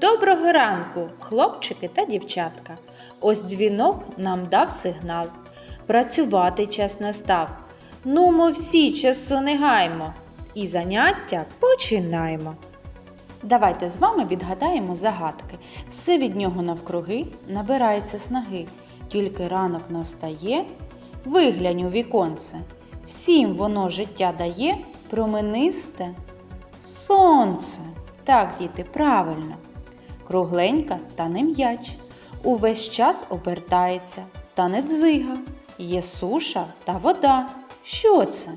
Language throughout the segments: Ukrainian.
Доброго ранку, хлопчики та дівчатка. Ось дзвінок нам дав сигнал. Працювати час настав. Нумо всі часу не гаймо. І заняття починаємо. Давайте з вами відгадаємо загадки. Все від нього навкруги набирається снаги. Тільки ранок настає, виглянь у віконце. Всім воно життя дає, променисте сонце. Так, діти, правильно. Кругленька та не м'яч. Увесь час обертається та не дзига. Є суша та вода. Що це?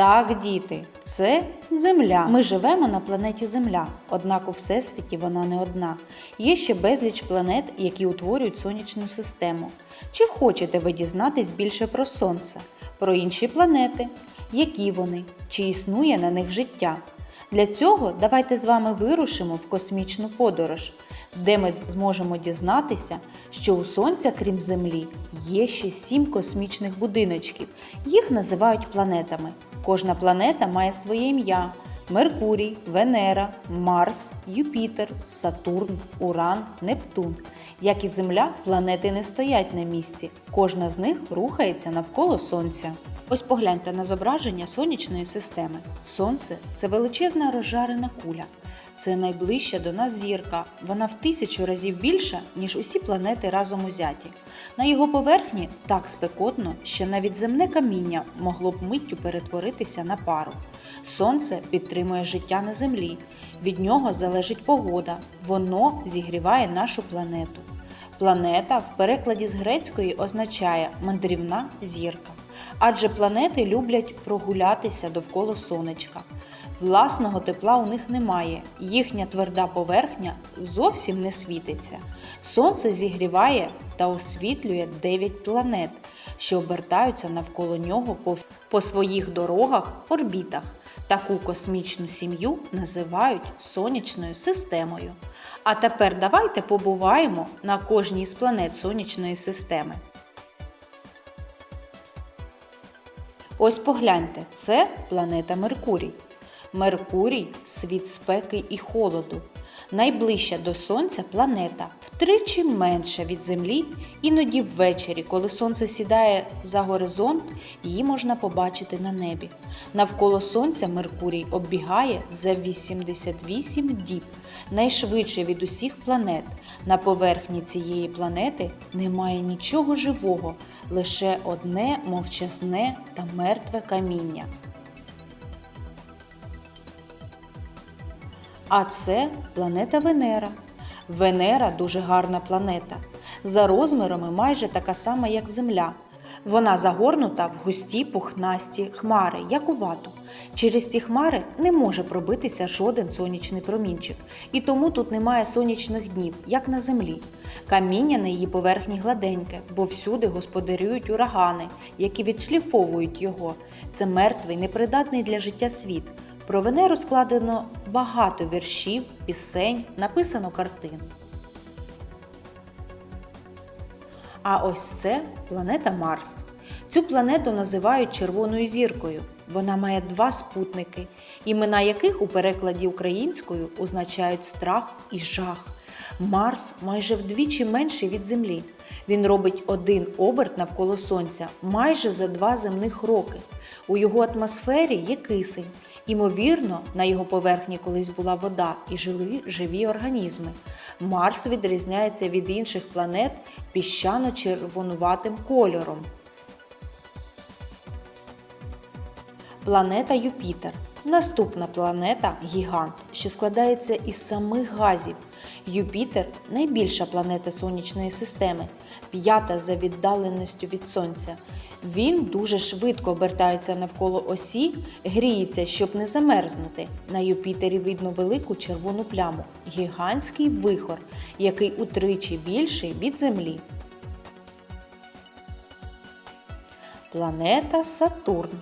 Так, діти, це Земля. Ми живемо на планеті Земля, однак у Всесвіті вона не одна. Є ще безліч планет, які утворюють сонячну систему. Чи хочете ви дізнатись більше про Сонце, про інші планети? Які вони? Чи існує на них життя? Для цього давайте з вами вирушимо в космічну подорож, де ми зможемо дізнатися, що у Сонця, крім Землі, є ще сім космічних будиночків. Їх називають планетами. Кожна планета має своє ім'я: Меркурій, Венера, Марс, Юпітер, Сатурн, Уран, Нептун. Як і Земля, планети не стоять на місці. Кожна з них рухається навколо Сонця. Ось погляньте на зображення сонячної системи. Сонце це величезна розжарена куля. Це найближча до нас зірка. Вона в тисячу разів більша, ніж усі планети разом узяті. На його поверхні так спекотно, що навіть земне каміння могло б миттю перетворитися на пару. Сонце підтримує життя на землі. Від нього залежить погода. Воно зігріває нашу планету. Планета в перекладі з грецької означає мандрівна зірка. Адже планети люблять прогулятися довкола сонечка. Власного тепла у них немає, їхня тверда поверхня зовсім не світиться. Сонце зігріває та освітлює 9 планет, що обертаються навколо нього по, своїх дорогах, орбітах. Таку космічну сім'ю називають сонячною системою. А тепер давайте побуваємо на кожній з планет сонячної системи. Ось погляньте, це планета Меркурій. Меркурій світ спеки і холоду. Найближча до Сонця планета втричі менша від Землі, іноді ввечері, коли сонце сідає за горизонт, її можна побачити на небі. Навколо Сонця Меркурій оббігає за 88 діб, найшвидше від усіх планет. На поверхні цієї планети немає нічого живого, лише одне мовчазне та мертве каміння. А це планета Венера. Венера дуже гарна планета. За розмірами майже така сама, як Земля. Вона загорнута в густі пухнасті хмари, як у вату. Через ці хмари не може пробитися жоден сонячний промінчик, і тому тут немає сонячних днів, як на землі. Каміння на її поверхні гладеньке, бо всюди господарюють урагани, які відшліфовують його. Це мертвий, непридатний для життя світ. Про Венеру складено багато віршів, пісень, написано картин. А ось це планета Марс. Цю планету називають червоною зіркою. Вона має два спутники, імена яких у перекладі українською означають страх і жах. Марс майже вдвічі менший від Землі. Він робить один оберт навколо Сонця майже за два земних роки. У його атмосфері є кисень. Імовірно, на його поверхні колись була вода і жили живі організми. Марс відрізняється від інших планет піщано-червонуватим кольором. Планета Юпітер. Наступна планета гігант, що складається із самих газів. Юпітер найбільша планета сонячної системи, п'ята за віддаленістю від Сонця. Він дуже швидко обертається навколо осі, гріється, щоб не замерзнути. На Юпітері видно велику червону пляму гігантський вихор, який утричі більший від Землі. Планета Сатурн.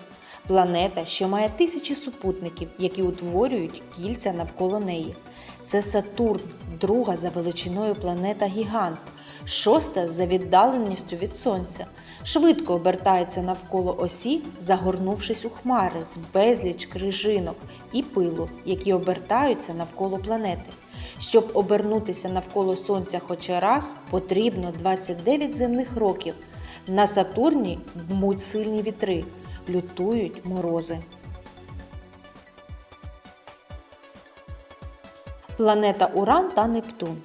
Планета, що має тисячі супутників, які утворюють кільця навколо неї. Це Сатурн, друга за величиною планета Гігант. шоста за віддаленістю від сонця. Швидко обертається навколо осі, загорнувшись у хмари з безліч крижинок і пилу, які обертаються навколо планети. Щоб обернутися навколо сонця хоч раз, потрібно 29 земних років. На Сатурні дмуть сильні вітри, лютують морози. Планета Уран та Нептун.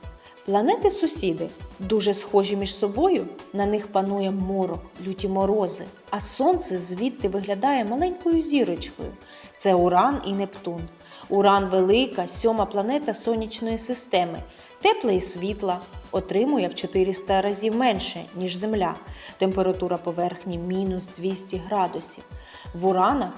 Планети сусіди дуже схожі між собою. На них панує морок, люті морози, а сонце звідти виглядає маленькою зірочкою. Це Уран і Нептун. Уран велика, сьома планета сонячної системи, тепла і світла, отримує в 400 разів менше, ніж Земля. Температура поверхні мінус 200 градусів. В Урана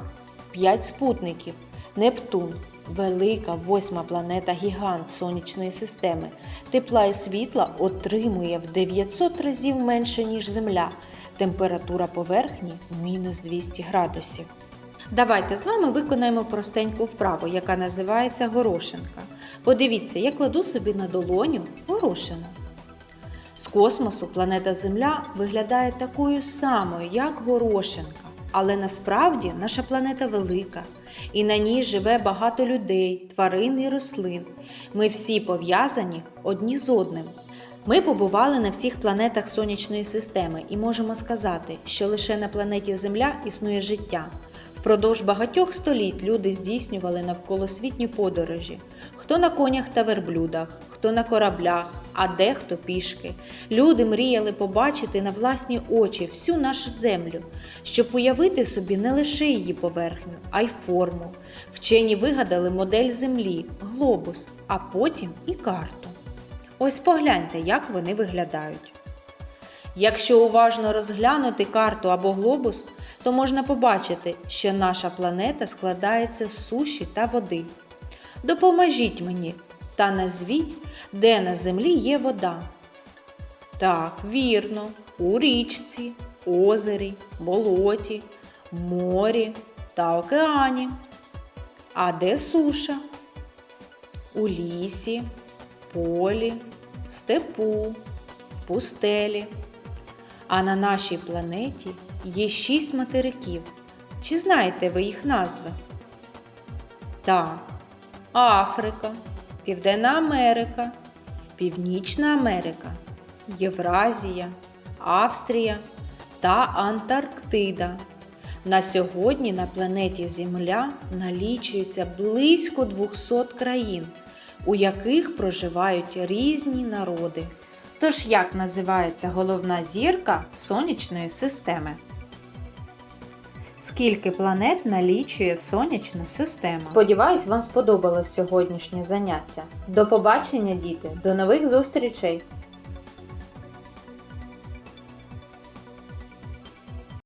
5 спутників. Нептун велика восьма планета гігант сонячної системи. Тепла і світла отримує в 900 разів менше, ніж Земля. Температура поверхні мінус 200 градусів. Давайте з вами виконаємо простеньку вправу, яка називається горошинка. Подивіться, я кладу собі на долоню горошину. З космосу планета Земля виглядає такою самою, як горошинка. Але насправді наша планета велика, і на ній живе багато людей, тварин і рослин. Ми всі пов'язані одні з одним. Ми побували на всіх планетах сонячної системи і можемо сказати, що лише на планеті Земля існує життя. Впродовж багатьох століть люди здійснювали навколосвітні подорожі: хто на конях та верблюдах, хто на кораблях, а дехто пішки. Люди мріяли побачити на власні очі всю нашу землю, щоб уявити собі не лише її поверхню, а й форму. Вчені вигадали модель Землі, глобус, а потім і карту. Ось погляньте, як вони виглядають. Якщо уважно розглянути карту або глобус, то можна побачити, що наша планета складається з суші та води. Допоможіть мені та назвіть, де на землі є вода. Так, вірно, у річці, озері, болоті, морі та океані. А де суша? У лісі, полі, в степу, в пустелі. А на нашій планеті є шість материків. Чи знаєте ви їх назви? Так, Африка, Південна Америка, Північна Америка, Євразія, Австрія та Антарктида. На сьогодні на планеті Земля налічується близько 200 країн, у яких проживають різні народи. Тож як називається головна зірка сонячної системи? Скільки планет налічує сонячна система? Сподіваюсь, вам сподобалось сьогоднішнє заняття. До побачення, діти! До нових зустрічей!